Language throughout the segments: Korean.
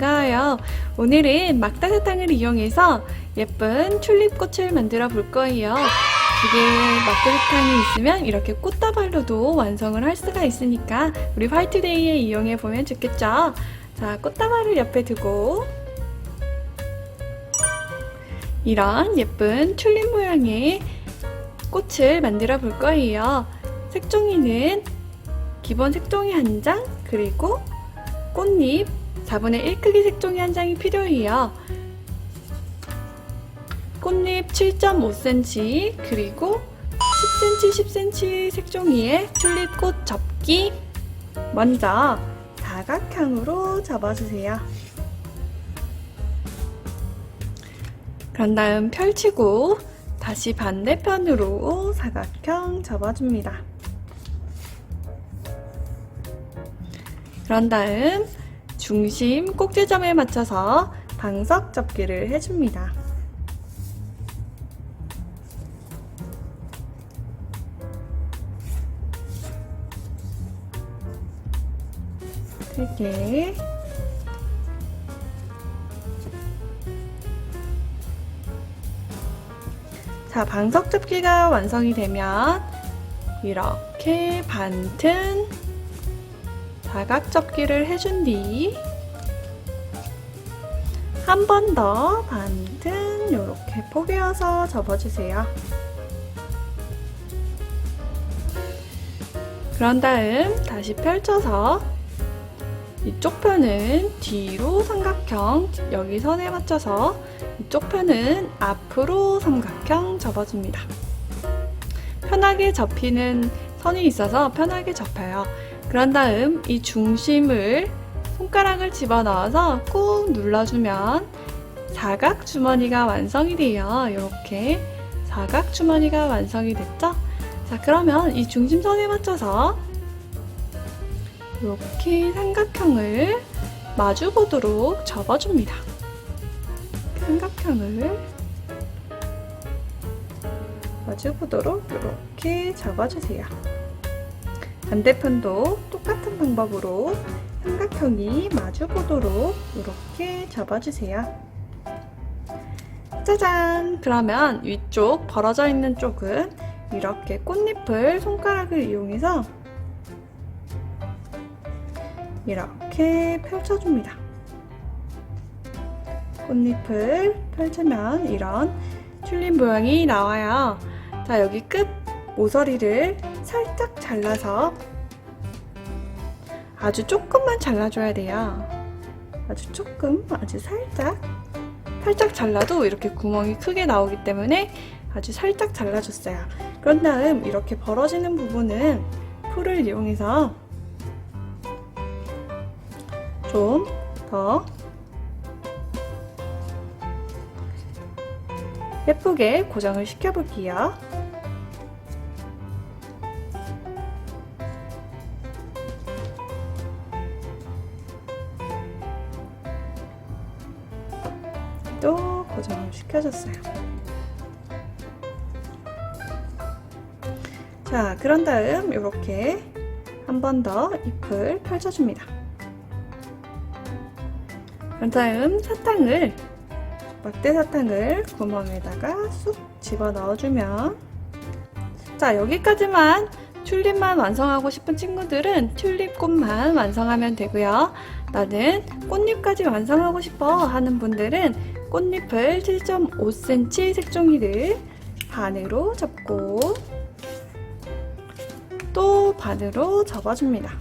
반가워요. 오늘은 막다사탕을 이용해서 예쁜 튤립꽃을 만들어 볼 거예요. 이게 막다사탕이 있으면 이렇게 꽃다발로도 완성을 할 수가 있으니까 우리 화이트데이에 이용해 보면 좋겠죠. 자, 꽃다발을 옆에 두고 이런 예쁜 튤립 모양의 꽃을 만들어 볼 거예요. 색종이는 기본 색종이 한 장, 그리고 꽃잎 4분의 1 크기 색종이 한 장이 필요해요. 꽃잎 7.5cm, 그리고 10cm, 10cm 색종이에 튤립꽃 접기 먼저 사각형으로 접어주세요. 그런 다음 펼치고 다시 반대편으로 사각형 접어줍니다. 그런 다음 중심 꼭지점에 맞춰서 방석 접기를 해줍니다. 되게 자, 방석 접기가 완성이 되면 이렇게 반튼 사각 접기를 해준 뒤 한 번 더 반튼 이렇게 포개어서 접어주세요. 그런 다음 다시 펼쳐서 이쪽 편은 뒤로 삼각형 여기 선에 맞춰서 이쪽 편은 앞으로 삼각형 접어줍니다. 편하게 접히는 선이 있어서 편하게 접혀요. 그런 다음 이 중심을 손가락을 집어넣어서 꾹 눌러주면 사각 주머니가 완성이 돼요. 이렇게 사각 주머니가 완성이 됐죠? 자, 그러면 이 중심선에 맞춰서 이렇게 삼각형을 마주 보도록 접어줍니다. 삼각형을 마주 보도록 이렇게 접어주세요. 반대편도 똑같은 방법으로 삼각형이 마주 보도록 이렇게 접어주세요. 짜잔! 그러면 위쪽 벌어져 있는 쪽은 이렇게 꽃잎을 손가락을 이용해서 이렇게 펼쳐줍니다. 꽃잎을 펼치면 이런 튤립 모양이 나와요. 자, 여기 끝 모서리를 살짝 잘라서 아주 조금만 잘라줘야 돼요. 아주 조금, 아주 살짝. 살짝 잘라도 이렇게 구멍이 크게 나오기 때문에 아주 살짝 잘라줬어요. 그런 다음 이렇게 벌어지는 부분은 풀을 이용해서 좀 더 예쁘게 고정을 시켜볼게요. 시켜줬어요. 자, 그런 다음 이렇게 한 번 더 잎을 펼쳐줍니다. 그런 다음 사탕을 막대 사탕을 구멍에다가 쑥 집어 넣어주면 자 여기까지만 튤립만 완성하고 싶은 친구들은 튤립꽃만 완성하면 되고요. 나는 꽃잎까지 완성하고 싶어 하는 분들은 꽃잎을 7.5cm 색종이를 반으로 접고 또 반으로 접어줍니다.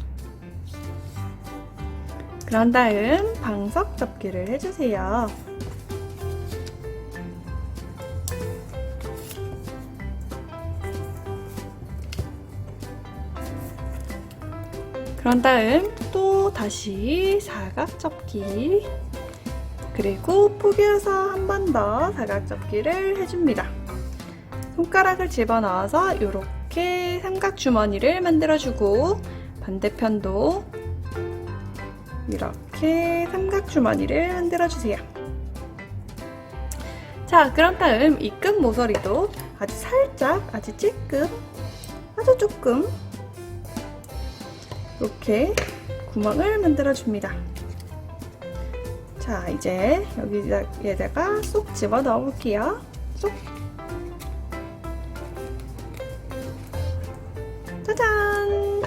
그런 다음 방석 접기를 해주세요. 그런 다음 또 다시 사각 접기 그리고 포개어서 한 번 더 사각 접기를 해줍니다. 손가락을 집어넣어서 이렇게 삼각 주머니를 만들어주고 반대편도 이렇게 삼각 주머니를 만들어주세요. 자, 그런 다음 이 끝 모서리도 아주 살짝, 아주 찔끔, 아주 조금 이렇게 구멍을 만들어줍니다. 자, 이제 여기에다가 쏙 집어 넣어 볼게요. 쏙. 짜잔!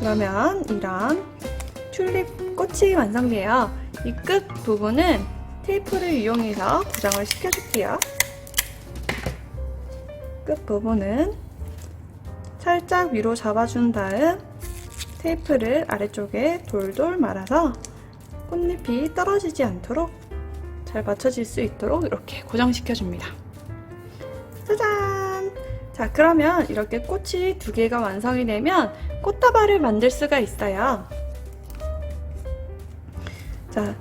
그러면 이런 튤립 꽃이 완성돼요. 이 끝 부분은 테이프를 이용해서 고정을 시켜줄게요. 끝 부분은 살짝 위로 잡아준 다음 테이프를 아래쪽에 돌돌 말아서 꽃잎이 떨어지지 않도록 잘 맞춰질 수 있도록 이렇게 고정시켜 줍니다. 짜잔! 자, 그러면 이렇게 꽃이 두 개가 완성이 되면 꽃다발을 만들 수가 있어요. 자,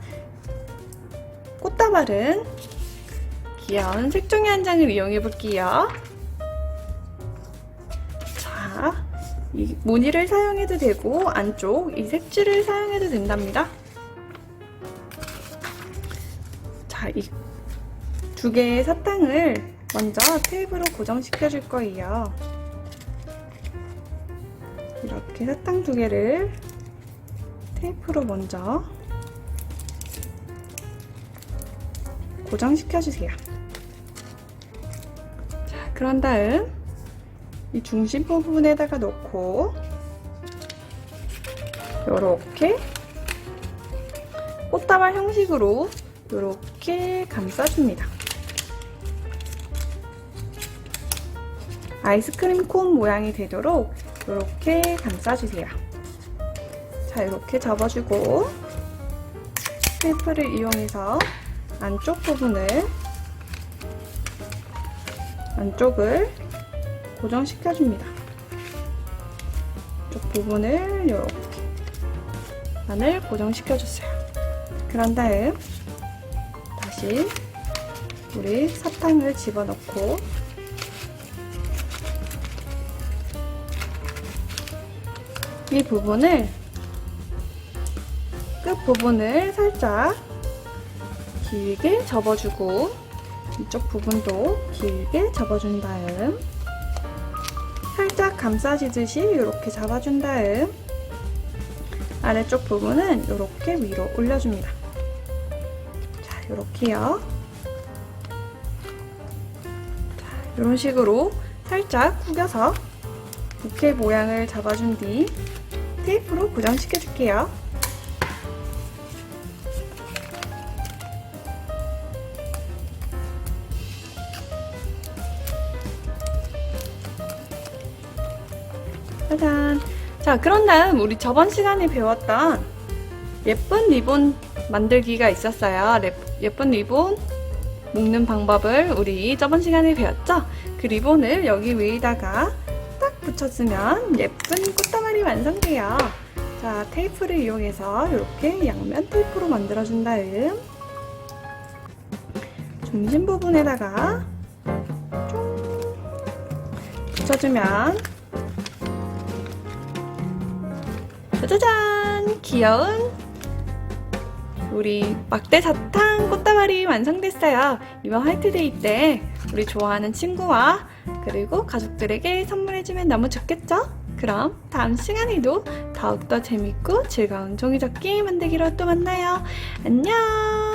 꽃다발은 귀여운 색종이 한 장을 이용해 볼게요. 이 무늬를 사용해도 되고 안쪽 이 색지를 사용해도 된답니다. 자, 이 두 개의 사탕을 먼저 테이프로 고정시켜 줄 거예요. 이렇게 사탕 두 개를 테이프로 먼저 고정시켜 주세요. 자, 그런 다음 이 중심 부분에다가 놓고 요렇게 꽃다발 형식으로 요렇게 감싸줍니다. 아이스크림 콘 모양이 되도록 이렇게 감싸주세요. 자, 이렇게 접어주고 테이프를 이용해서 안쪽 부분을 안쪽을 고정시켜줍니다. 이쪽 부분을 이렇게 안을 고정시켜줬어요. 그런 다음 다시 우리 사탕을 집어넣고 이 부분을 끝 부분을 살짝 길게 접어주고 이쪽 부분도 길게 접어준 다음 살짝 감싸지듯이 이렇게 잡아준 다음 아래쪽 부분은 이렇게 위로 올려줍니다. 자, 이렇게요. 자, 이런 식으로 살짝 구겨서 부케 모양을 잡아준 뒤 테이프로 고정시켜 줄게요. 짜잔. 자, 그런 다음 우리 저번 시간에 배웠던 예쁜 리본 만들기가 있었어요. 랩- 예쁜 리본 묶는 방법을 우리 저번 시간에 배웠죠? 그 리본을 여기 위에다가 딱 붙여주면 예쁜 꽃다발이 완성돼요. 자, 테이프를 이용해서 이렇게 양면 테이프로 만들어준 다음 중심 부분에다가 쫑 붙여주면 짜자잔! 귀여운 우리 막대 사탕 꽃다발이 완성됐어요. 이번 화이트데이 때 우리 좋아하는 친구와 그리고 가족들에게 선물해주면 너무 좋겠죠? 그럼 다음 시간에도 더욱더 재밌고 즐거운 종이접기 만들기로 또 만나요. 안녕!